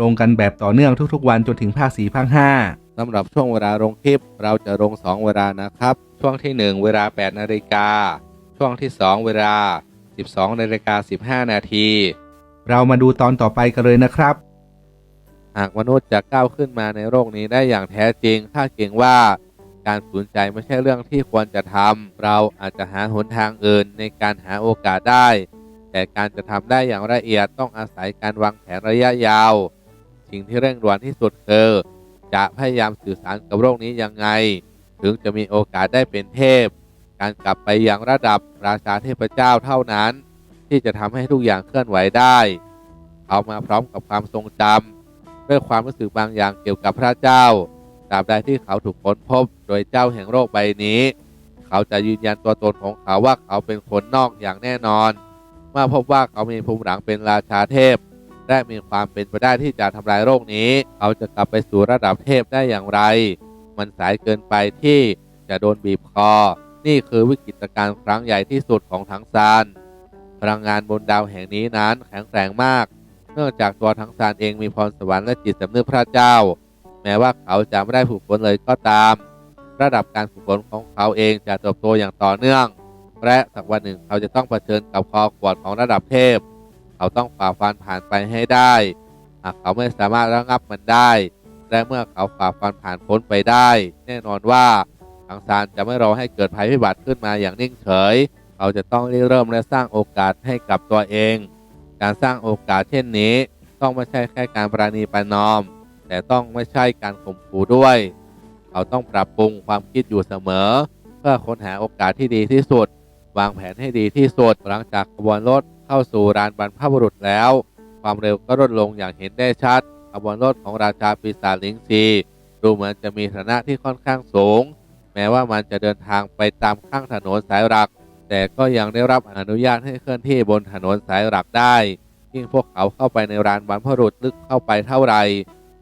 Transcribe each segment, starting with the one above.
ลงกันแบบต่อเนื่องทุกๆ วันจนถึงภาค4ภาค5สำหรับช่วงเวลาลงคลิป เราจะลง 2 เวลานะครับ ช่วงที่ 1 เวลา 8 นาฬิกา ช่วงที่ 2 เวลา 12 นาฬิกา 15 นาที เรามาดูตอนต่อไปกันเลยนะครับ หากมนุษย์จะก้าวขึ้นมาในโลกนี้ได้อย่างแท้จริงถ้าเก่งว่าการสูญใจไม่ใช่เรื่องที่ควรจะทำ เราอาจจะหาหนทางอื่นในการหาโอกาสได้ แต่การจะทำได้อย่างละเอียดต้องอาศัยการวางแผนระยะยาว สิ่งที่เร่งด่วนที่สุดคือจะพยายามสื่อสารกับโลกนี้ยังไง ถึงจะมีโอกาสได้เป็นเทพ การกลับไปยังระดับราชาเทพเจ้าเท่านั้น ที่จะทำให้ทุกอย่างเคลื่อนไหวได้ เอามาพร้อมกับความทรงจำด้วยความรู้สึกบางอย่างเกี่ยวกับพระเจ้าตราบใดที่เขาถูกค้นพบโดยเจ้าแห่งโลกใบนี้ เขาจะยืนยันตัวตนของเขาว่าเขาเป็นคนนอกอย่างแน่นอน เมื่อพบว่าเขามีภูมิหลังเป็นราชาเทพ และมีความเป็นไปได้ที่จะทำลายโลกนี้ เขาจะกลับไปสู่ระดับเทพได้อย่างไร มันสายเกินไปที่จะโดนบีบคอ นี่คือวิกฤตการณ์ครั้งใหญ่ที่สุดของทั้งซาน พลังงานบนดาวแห่งนี้นั้นแข็งแกร่งมาก เนื่องจากตัวทั้งซานเองมีพรสวรรค์และจิตสำนึกพระเจ้า แม้ว่าเขาจะไม่ได้ฝึกฝนเลยก็ตาม ระดับการฝึกฝนของเขาเองจะเติบโตอย่างต่อเนื่อง และสักวันหนึ่งเขาจะต้องเผชิญกับคอขวดของระดับเทพ เขาต้องฝ่าฟันผ่านไปให้ได้ หากเขาไม่สามารถระงับมันได้ และเมื่อเขาฝ่าฟันผ่านพ้นไปได้ แน่นอนว่าทางซานจะไม่รอให้เกิดภัยพิบัติขึ้นมาอย่างนิ่งเฉย เขาจะต้องริเริ่มและสร้างโอกาสให้กับตัวเอง การสร้างโอกาสเช่นนี้ ต้องไม่ใช่แค่การปราณีประนอม แต่ต้องไม่ใช่การข่มขู่ด้วย เขาต้องปรับปรุงความคิดอยู่เสมอ เพื่อค้นหาโอกาสที่ดีที่สุด วางแผนให้ดีที่สุดหลังจากขบวนรถ เข้าสู่ลานบรรพบุรุษแล้ว ความเร็วก็ลดลงอย่างเห็นได้ชัดขบวนรถของราชาปีศาจลิงซีดูเหมือนจะมีฐานะที่ค่อนข้างสูง แม้ว่ามันจะเดินทางไปตามข้างถนนสายหลัก แต่ก็ยังได้รับอนุญาตให้เคลื่อนที่บนถนนสายหลักได้ยิ่งพวกเขาเข้าไปในลานบรรพบุรุษลึกเข้าไปเท่าไหร่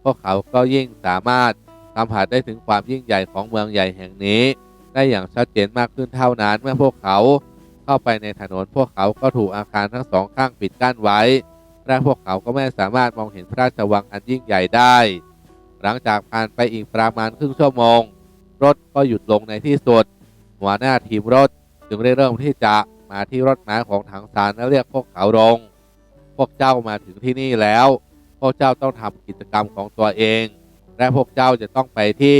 พวกเขาก็ยิ่งสามารถสัมผัสได้ถึงความยิ่งใหญ่ของเมืองใหญ่แห่งนี้ ได้อย่างชัดเจนมากขึ้นเท่านั้นเมื่อพวกเขา เข้าไปในถนนพวกเขาก็ถูกอาคารทั้งสองข้างปิดกั้นไว้และพวกเขาก็ไม่สามารถมองเห็นพระราชวังอันยิ่งใหญ่ได้ หลังจากผ่านไปอีกประมาณครึ่งชั่วโมง รถก็หยุดลงในที่สุด หัวหน้าทีมรถจึงได้เริ่มที่จะมาที่รถม้าของถังซานและเรียกพวกเขาลง พวกเจ้ามาถึงที่นี่แล้ว พวกเจ้าต้องทำกิจกรรมของตัวเอง และพวกเจ้าจะต้องไปที่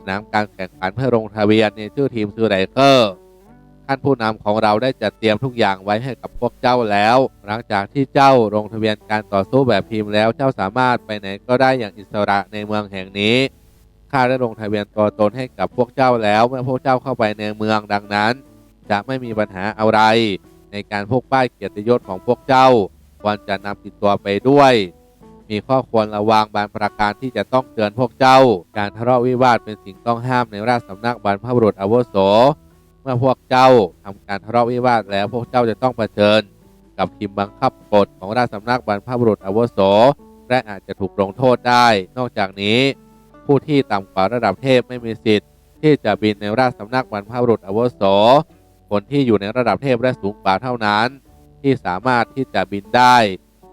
สนามการแข่งขันเพื่อลงทะเบียนในชื่อทีมซูไดเกอร์ ท่านผู้นำของเราได้จัดเตรียมทุกอย่างไว้ให้กับพวกเจ้าแล้ว หลังจากที่เจ้าลงทะเบียนการต่อสู้แบบทีมแล้ว เจ้าสามารถไปไหนก็ได้อย่างอิสระในเมืองแห่งนี้ข้าได้ลงทะเบียนตัวตนให้กับพวกเจ้าแล้ว เมื่อพวกเจ้าเข้าไปในเมืองดังนั้น จะไม่มีปัญหาอะไร ในการพกป้ายเกียรติยศของพวกเจ้าควรจะนำติดตัวไปด้วย มีข้อควรระวังบางประการที่จะต้องเตือนพวกเจ้า การทะเลาะวิวาทเป็นสิ่งต้องห้ามในราชสำนักบรรพบุรุษอาวุโส มื่อพวกเจ้าทำการทะเลาะวิวาทแล้วพวกเจ้าจะต้องเผชิญ กับทีมบังคับกฎของราชสำนักบรรพบุรุษอาวุโส และอาจจะถูกลงโทษได้ นอกจากนี้ ผู้ที่ต่ำกว่าระดับเทพไม่มีสิทธิ์ ที่จะบินในราชสำนักบรรพบุรุษอาวุโส คนที่อยู่ในระดับเทพและสูงกว่าเท่านั้น ที่สามารถที่จะบินได้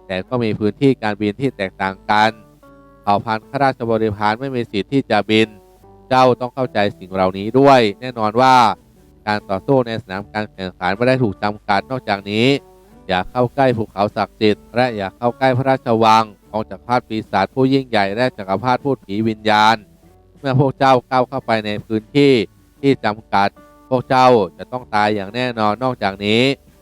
แต่ก็มีพื้นที่การบินที่แตกต่างกันเผ่าพันธุ์ข้าราชบริพารไม่มีสิทธิ์ที่จะบิน เจ้าต้องเข้าใจสิ่งเหล่านี้ด้วย แน่นอนว่า การต่อสู้ในสนามการแข่งขันไม่ได้ถูกจำกัดนอกจากนี้ อย่าเข้าใกล้ภูเขาศักดิ์สิทธิ์และอย่าเข้าใกล้พระราชวังของจักรพรรดิปีศาจผู้ยิ่งใหญ่และจักรพรรดิพูดผีวิญญาณ เมื่อพวกเจ้าก้าวเข้าไปในพื้นที่ที่จำกัด พวกเจ้าจะต้องตายอย่างแน่นอนนอกจากนี้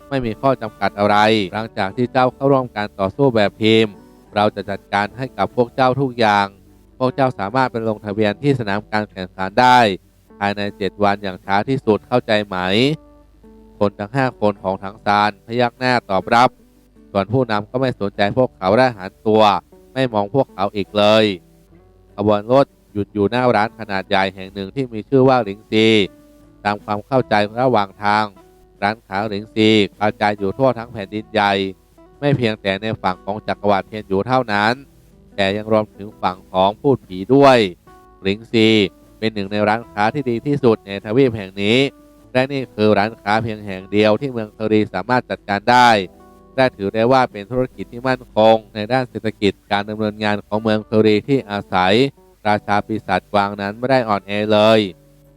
ไม่มีข้อจำกัดอะไร หลังจากที่เจ้าเข้าร่วมการต่อสู้แบบทีมเราจะจัดการให้กับพวกเจ้าทุกอย่าง พวกเจ้าสามารถไปลงทะเบียนที่สนามการแข่งขันได้ ภายใน7วันอย่างช้าที่สุดเข้าใจไหม คนทั้ง5คนของทั้งซานพยักหน้าตอบรับ ส่วนผู้นำก็ไม่สนใจพวกเขาได้หันตัว ไม่มองพวกเขาอีกเลยขบวนรถหยุดอยู่หน้าร้านขนาดใหญ่แห่งหนึ่งที่มีชื่อว่าหลิงซีตามความเข้าใจระหว่างทาง ร้านขาหลิงซีกระจายอยู่ทั่วทั้งแผ่นดินใหญ่ ไม่เพียงแต่ในฝั่งของจักรวรรดิเทียนอยู่เท่านั้น แต่ยังรวมถึงฝั่งของพูดผีด้วยหลิงซี เป็นหนึ่งในร้านค้าที่ดีที่สุดในทวีปแห่งนี้ และนี่คือร้านค้าเพียงแห่งเดียวที่เมืองเคอรีสามารถจัดการได้ และถือได้ว่าเป็นธุรกิจที่มั่นคง ในด้านเศรษฐกิจการดำเนินงานของเมืองเคอรีที่อาศัย ราชาปีศาจกวางนั้นไม่ได้อ่อนแอเลย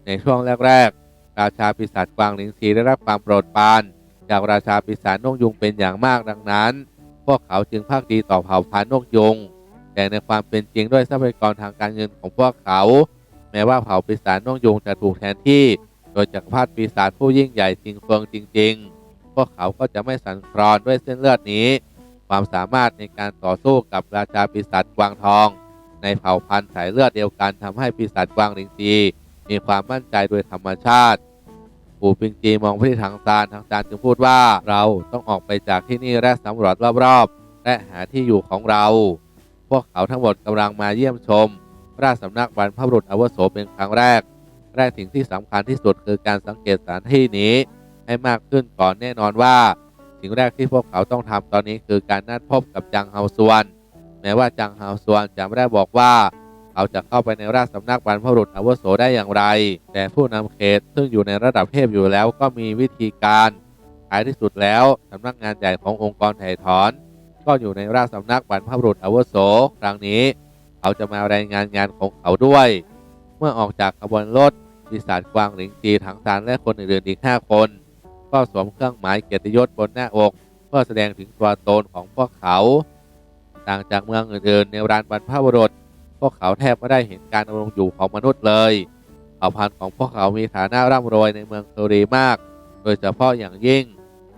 ในช่วงแรกๆ ราชาปีศาจกวางหลิงซีได้รับความโปรดปรานจากราชาปีศาจนกยุงเป็นอย่างมากดังนั้น พวกเขาจึงภาคดีต่อเผ่าพันธุ์นกยุงแต่ในความเป็นจริงด้วยทรัพยากรทางการเงินของพวกเขา แม้ว่าเผ่าปีศาจนกยุงจะถูกแทนที่ โดยจักรพรรดิปีศาจผู้ยิ่งใหญ่จริงเฟิงจริง ๆ พวกเขาก็จะไม่สั่นคลอนด้วยเส้นเลือดนี้ ความสามารถในการต่อสู้กับราชาปีศาจกวางทอง ในเผ่าพันธุ์สายเลือดเดียวกันทำให้ปีศาจกวางหลิงซีมีความมั่นใจโดยธรรมชาติปู่ปิงจีมองไปที่ทางซานทางซานจึงพูดว่าเราต้องออกไปจากที่นี่และสำรวจรอบๆและหาที่อยู่ของเรา พวกเขาทั้งหมดกำลังมาเยี่ยมชม ราชสำนักบรรพบุรุษอาวุโสเป็นครั้งแรกและสิ่งที่สำคัญที่สุดคือการสังเกตสถานที่นี้ให้มากขึ้นก่อนแน่นอนว่า สิ่งแรกที่พวกเขาต้องทำตอนนี้คือการนัดพบกับจังเฮาซวนแม้ว่าจังเฮาซวนจะไม่ได้บอกว่าเขาจะเข้าไปในราชสำนักบรรพบุรุษอาวุโสได้อย่างไร แต่ผู้นำเขตซึ่งอยู่ในระดับเทพอยู่แล้วก็มีวิธีการท้ายที่สุดแล้วสำนักงานใหญ่ขององค์กรไถ่ถอน ก็อยู่ในราชสำนักบรรพบุรุษอาวุโสครั้งนี้ เขาจะมารายงานงานของเขาด้วย เมื่อออกจากขบวนรถปีศาจกวางหลิงจีถังซานและคนอื่นๆอีก5คน ก็สวมเครื่องหมายเกียรติยศบนหน้าอกเพื่อแสดงถึงตัวตนของพวกเขา ต่างจากเมืองอื่นๆในรานบรรพบุรุษพวกเขาแทบไม่ได้เห็นการดำรงอยู่ของมนุษย์เลยเผ่าพันธุ์ของพวกเขามีฐานะร่ำรวยในเมืองเคอรีมาก โดยเฉพาะอย่างยิ่ง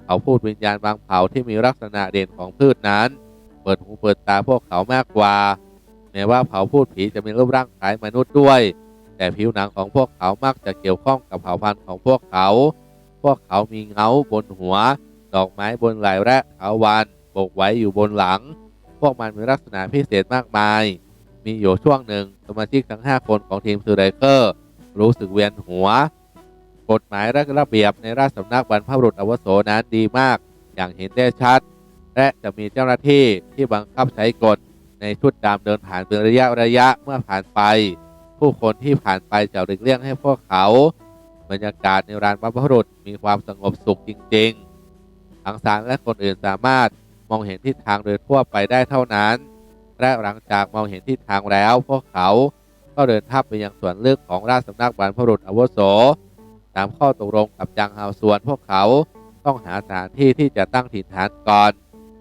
เขาพูดวิญญาณบางเผ่าที่มีลักษณะเด่นของพืชนั้น เปิดหูเปิดตาพวกเขามากกว่า แม้ว่าเผ่าพูดผีจะมีรูปร่างคล้ายมนุษย์ด้วย แต่ผิวหนังของพวกเขามักจะเกี่ยวข้องกับเผ่าพันธุ์ของพวกเขา พวกเขามีเงาบนหัว ดอกไม้บนไหล่และเถาวันโบกไว้อยู่บนหลัง พวกมันมีลักษณะพิเศษมากมาย มีอยู่ช่วงหนึ่งสมาชิกทั้ง 5 คนของทีมซูไดเกอร์รู้สึกเวียนหัว กฎหมายและระเบียบในราชสำนักบรรพบุรุษอวโสนั้นดีมาก อย่างเห็นได้ชัด และจะมีเจ้าหน้าที่ที่บังคับใช้กฎ ในชุดดำเดินผ่านเป็นระยะระยะเมื่อผ่านไป ผู้คนที่ผ่านไปจะหลีกเลี่ยงให้พวกเขา บรรยากาศในร้านบรรพบุรุษมีความสงบสุขจริงๆทั้งสารและคนอื่นสามารถมองเห็นทิศทางโดยทั่วไปได้เท่านั้น และหลังจากมองเห็นทิศทางแล้ว พวกเขาก็เดินทับไปยังส่วนลึกของราชสำนักบรรพบุรุษอาวุโสตามข้อตกลงกับจางฮาวส่วนพวกเขาต้องหาสถานที่ที่จะตั้งถิ่นฐานก่อน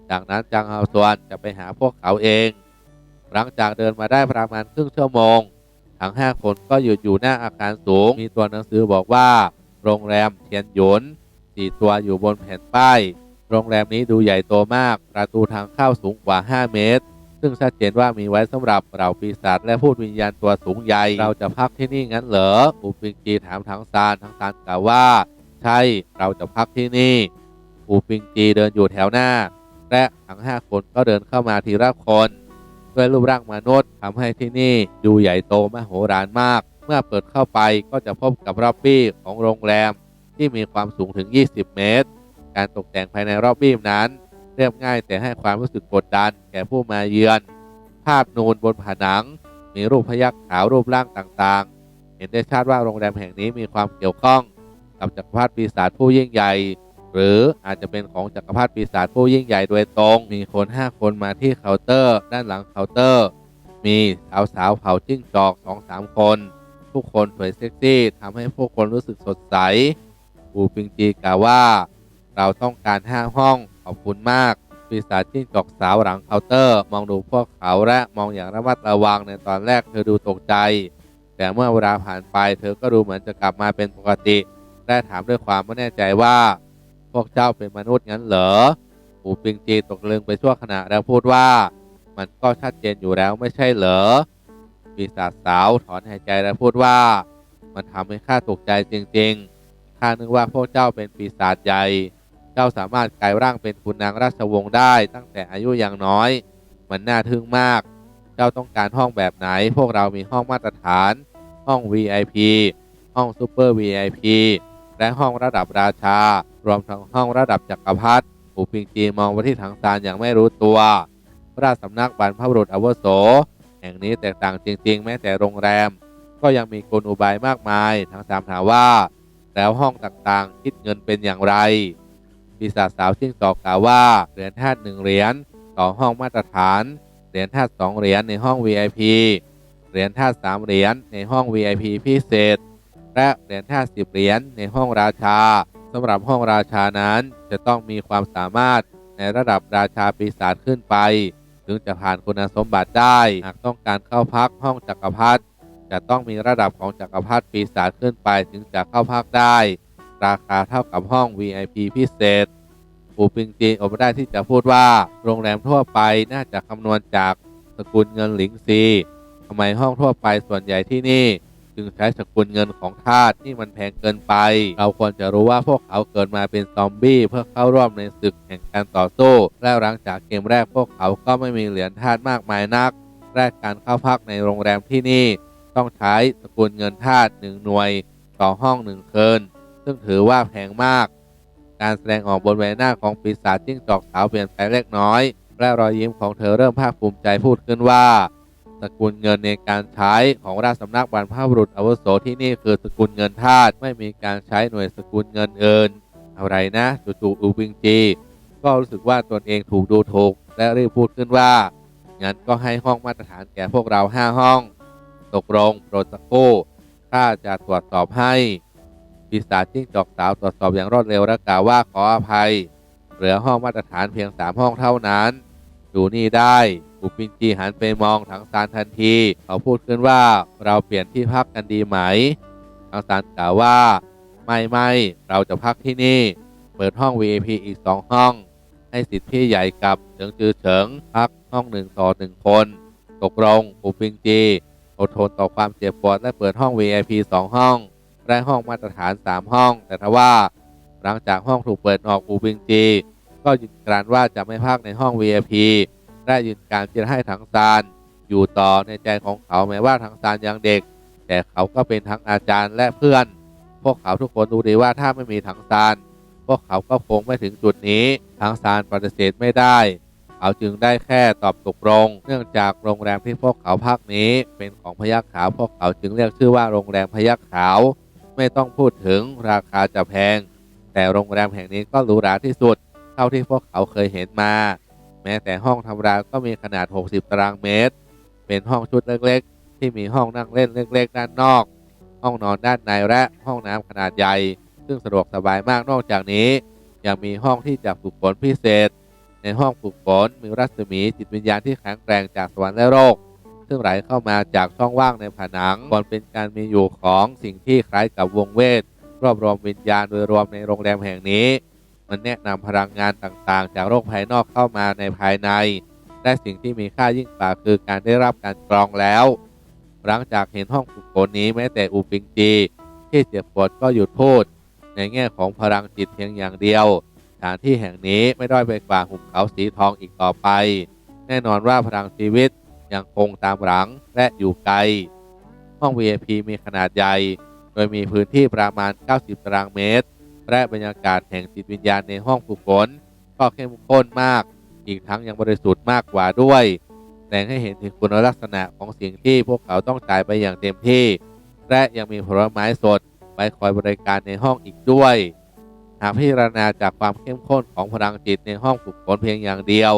จากนั้นจางฮาวส่วนจะไปหาพวกเขาเอง หลังจากเดินมาได้ประมาณครึ่งชั่วโมง ทั้ง 5 คนก็หยุดอยู่หน้าอาคารสูง มีตัวหนังสือบอกว่า โรงแรมเทียนหยนสี่ตัวอยู่บนแผ่นป้าย โรงแรมนี้ดูใหญ่โตมาก ประตูทางเข้าสูงกว่า 5 เมตร ซึ่งชัดเจนว่ามีไว้สำหรับเหล่าปีศาจและพูดวิญญาณตัวสูงใหญ่ เราจะพักที่นี่งั้นเหรอปูปิงจีถามทั้งซานทั้งซานกล่าวว่า ใช่ เราจะพักที่นี่ปูปิงจีเดินอยู่แถวหน้า และทั้ง 5 คนก็เดินเข้ามาทีละคน ด้วยรูปร่างมนุษย์ทำให้ที่นี่ดูใหญ่โตมโหฬารมาก เมื่อเปิดเข้าไปก็จะพบกับรอบบี้ของโรงแรมที่มีความสูงถึง 20 เมตร การตกแต่งภายในรอบบี้นั้นเรียบง่ายแต่ให้ความรู้สึกกดดันแก่ผู้มาเยือน ภาพนูนบนผนัง มีรูปพยักขาวรูปร่างต่างๆ เห็นได้ชัดว่าโรงแรมแห่งนี้มีความเกี่ยวข้อง กับจักรพรรดิปีศาจผู้ยิ่งใหญ่ หรืออาจจะเป็นของจักรพรรดิปีศาจผู้ยิ่งใหญ่โดยตรง มีคน 5 คนมาที่เคาน์เตอร์ ด้านหลังเคาน์เตอร์ มีสาวสาวเผาจิ้งจอก2-3คน ทุกคนสวยเซ็กซี่ทำให้ผู้คนรู้สึกสดใสปูปิงจีกล่าวว่า เราต้องการห้าห้องขอบคุณมากปีศาจจิ้งจอกสาวหลังเคาน์เตอร์ มองดูพวกเขาและมองอย่างระมัดระวังในตอนแรกเธอดูตกใจ แต่เมื่อเวลาผ่านไปเธอก็ดูเหมือนจะกลับมาเป็นปกติและถามด้วยความไม่แน่ใจว่า วกเจ้าเป็นมนุษย์งั้นเหรอปูปิงจีตกลึงไปชั่วขณะแล้วพูดว่า มันก็ชัดเจนอยู่แล้วไม่ใช่เหรอปีศาจสาวถอนหายใจแล้วพูดว่า มันทำให้ข้าตกใจจริงๆข้านึกว่าพวกเจ้าเป็นปีศาจใหญ่ เจ้าสามารถกลายร่างเป็นคุณนางราชวงศ์ได้ตั้งแต่อายุยังน้อย มันน่าทึ่งมาก เจ้าต้องการห้องแบบไหน พวกเรามีห้องมาตรฐาน ห้อง VIP ห้องซูเปอร์ VIP และห้องระดับราชา รวมทั้งห้องระดับจักรพรรดิปูปิงจีมองไปที่ถังซานอย่างไม่รู้ตัวพระราชสำนักบรรพบุรุษอวุโส แห่งนี้แตกต่างจริง ๆ แม้แต่โรงแรม ก็ยังมีกลอุบายมากมาย ทั้งสามถามว่า แล้วห้องต่างๆ คิดเงินเป็นอย่างไรปีศาจสาวจิ้งจอกกล่าวว่าเหรียญธาตุหนึ่งเหรียญต่อห้องมาตรฐาน เหรียญธาตุสองเหรียญในห้อง VIP เหรียญธาตุสามเหรียญในห้อง VIP พิเศษ และเหรียญธาตุสิบเหรียญในห้องราชา สำหรับห้องราชานั้นจะต้องมีความสามารถในระดับราชาปีศาจขึ้นไป ถึงจะผ่านคุณสมบัติได้ หากต้องการเข้าพักห้องจักรพรรดิจะต้องมีระดับของจักรพรรดิปีศาจขึ้นไปถึงจะเข้าพักได้ ราคาเท่ากับห้อง VIP พิเศษปูปิงจีอดไม่ได้ที่จะพูดว่า โรงแรมทั่วไปน่าจะคำนวณจากสกุลเงินหลิงซีทำไมห้องทั่วไปส่วนใหญ่ที่นี่ จึงใช้สกุลเงินของทาสที่มันแพงเกินไป เราควรจะรู้ว่าพวกเขาเกิดมาเป็นซอมบี้เพื่อเข้าร่วมในศึกแห่งการต่อสู้ และหลังจากเกมแรกพวกเขาก็ไม่มีเหรียญทาสมากมายนัก แรกการเข้าพักในโรงแรมที่นี่ ต้องใช้สกุลเงินทาสหนึ่งหน่วย ต่อห้องหนึ่งคืนซึ่งถือว่าแพงมาก การแสดงออกบนใบหน้าของปีศาจจิ้งจอกสาวเปลี่ยนไปเล็กน้อย และรอยยิ้มของเธอเริ่มภาคภูมิใจพูดขึ้นว่า สกุลเงินในการใช้ของราชสำนักบรรพบุรุษอาวุโสที่นี่คือสกุลเงินทาสไม่มีการใช้หน่วยสกุลเงินเอินอะไรนะจู่ๆอูบิงจี ก็รู้สึกว่าตนเองถูกดูถูกและรีบพูดขึ้นว่างั้นก็ให้ห้องมาตรฐานแก่พวกเราห้าห้อง ตกลงโปรดสักครู่ข้าจะตรวจสอบให้ปีศาจจิ้งจอกสาวตรวจสอบอย่างรวดเร็วและกล่าวว่าขออภัย เหลือห้องมาตรฐานเพียงสามห้องเท่านั้น ดูนี่ได้ปูปินจีหันไปมองถังซานทันที เขาพูดขึ้นว่าเราเปลี่ยนที่พักกันดีไหมถังซานกล่าวว่า ไม่ไม่เราจะพักที่นี่ เปิดห้อง VIP อีกสองห้อง ให้สิทธิ์พี่ใหญ่กับเฉิงจือเฉิงพักห้องหนึ่งต่อหนึ่งคน ตกลงปูปิงจีอดทนต่อความเจ็บปวดและเปิดห้อง VIP สองห้องและห้องมาตรฐาน3ห้อง แต่ทว่า หลังจากห้องถูกเปิดออกอูบิงจี ก็ยืนการว่าจะไม่พักในห้อง VIP และยืนการที่จะให้ถังซานอยู่ต่อในใจของเขาแม้ว่าถังซานยังเด็ก แต่เขาก็เป็นทั้งอาจารย์และเพื่อน พวกเขาทุกคนรู้ดีว่าถ้าไม่มีถังซานพวกเขาก็คงไม่ถึงจุดนี้ถังซานปฏิเสธไม่ได้ เขาจึงได้แค่ตอบตกลง เนื่องจากโรงแรมที่พวกเขาพักนี้ เป็นของพยัคฆ์ขาว พวกเขาจึงเรียกชื่อว่าโรงแรมพยัคฆ์ขาว ไม่ต้องพูดถึงราคาจะแพง แต่โรงแรมแห่งนี้ก็หรูหราที่สุด เท่าที่พวกเขาเคยเห็นมา แม้แต่ห้องธรรมดาก็มีขนาด 60 ตารางเมตร เป็นห้องชุดเล็กๆ ที่มีห้องนั่งเล่นเล็ก ๆ ด้านนอก ห้องนอนด้านในและห้องน้ำขนาดใหญ่ ซึ่งสะดวกสบายมากนอกจากนี้ ยังมีห้องที่จะฝึกฝนพิเศษ ในห้องฝึกฝนมีรัศมีจิตวิญญาณที่แข็งแกร่งจากสวรรค์และโลกซึ่งไหลเข้ามาจากช่องว่างในผนังก่อนเป็นการมีอยู่ของสิ่งที่คล้ายกับวงเวทรวบรวมวิญญาณโดยรวมในโรงแรมแห่งนี้ มันแนะนำพลังงานต่างๆ จากโลกภายนอกเข้ามาในภายใน และสิ่งที่มีค่ายิ่งกว่าคือการได้รับการกรองแล้ว หลังจากเห็นห้องฝึกฝนนี้แม้แต่อูปิงจีที่เจ็บปวดก็หยุดพูด ในแง่ของพลังจิตเพียงอย่างเดียวสถานที่แห่งนี้ไม่ด้อยไปกว่าหุบเขาสีทองอีกต่อไป แน่นอนว่าพลังชีวิตยังคงตามหลังและอยู่ไกล ห้อง VIP มีขนาดใหญ่ โดยมีพื้นที่ประมาณ 90 ตารางเมตร และบรรยากาศแห่งจิตวิญญาณในห้องฝึกฝนก็เข้มข้นมาก อีกทั้งยังบริสุทธิ์มากกว่าด้วยแสดงให้เห็นถึงคุณลักษณะของสิ่งที่พวกเขาต้องจ่ายไปอย่างเต็มที่ และยังมีผลไม้สดไว้คอยบริการในห้องอีกด้วย หากพิจารณาจากความเข้มข้นของพลังจิตในห้องฝึกฝนเพียงอย่างเดียว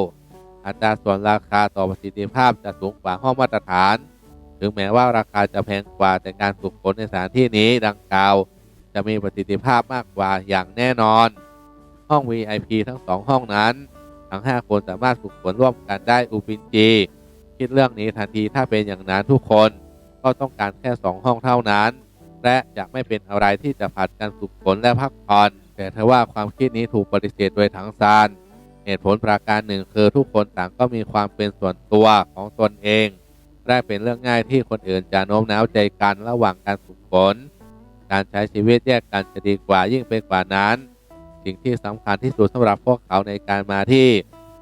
อัตราส่วนราคาต่อประสิทธิภาพจะสูงกว่าห้องมาตรฐาน ถึงแม้ว่าราคาจะแพงกว่าแต่การฝึกฝนในสถานที่นี้ดังกล่าว จะมีประสิทธิภาพมากกว่าอย่างแน่นอน ห้อง VIP ทั้งสองห้องนั้น ทั้ง 5 คนสามารถฝึกฝนร่วมกันได้อูปินจี คิดเรื่องนี้ทันทีถ้าเป็นอย่างนั้นทุกคนก็ต้องการแค่ 2 ห้องเท่านั้น และจะไม่เป็นอะไรที่จะผัดกันฝึกฝนและพักผ่อน แต่ทว่าความคิดนี้ถูกปฏิเสธโดยถังซานเหตุผลประการหนึ่งคือทุกคนต่างก็มีความเป็นส่วนตัวของตนเองและเป็นเรื่องง่ายที่คนอื่นจะโน้มน้าวใจกันระหว่างการฝึกฝน การใช้ชีวิตแยกกันจะดีกว่ายิ่งไปกว่านั้น สิ่งที่สำคัญที่สุดสำหรับพวกเขาในการมาที่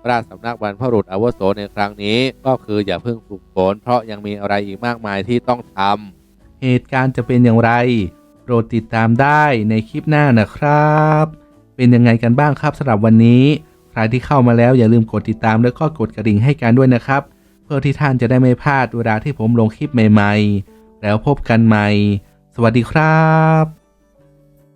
ราชสำนักบรรพบุรุษอาวุโสในครั้งนี้ ก็คืออย่าเพิ่งฝึกฝนเพราะยังมีอะไรอีกมากมายที่ต้องทำเหตุการณ์จะเป็นอย่างไรโปรดติดตามได้ในคลิปหน้านะครับ เป็นยังไงกันบ้างครับสำหรับวันนี้ ใครที่เข้ามาแล้วอย่าลืมกดติดตามแล้วก็กดกระดิ่งให้กันด้วยนะครับ เพื่อที่ท่านจะได้ไม่พลาดเวลาที่ผมลงคลิปใหม่ ๆ แล้วพบกันใหม่ สวัสดีครับ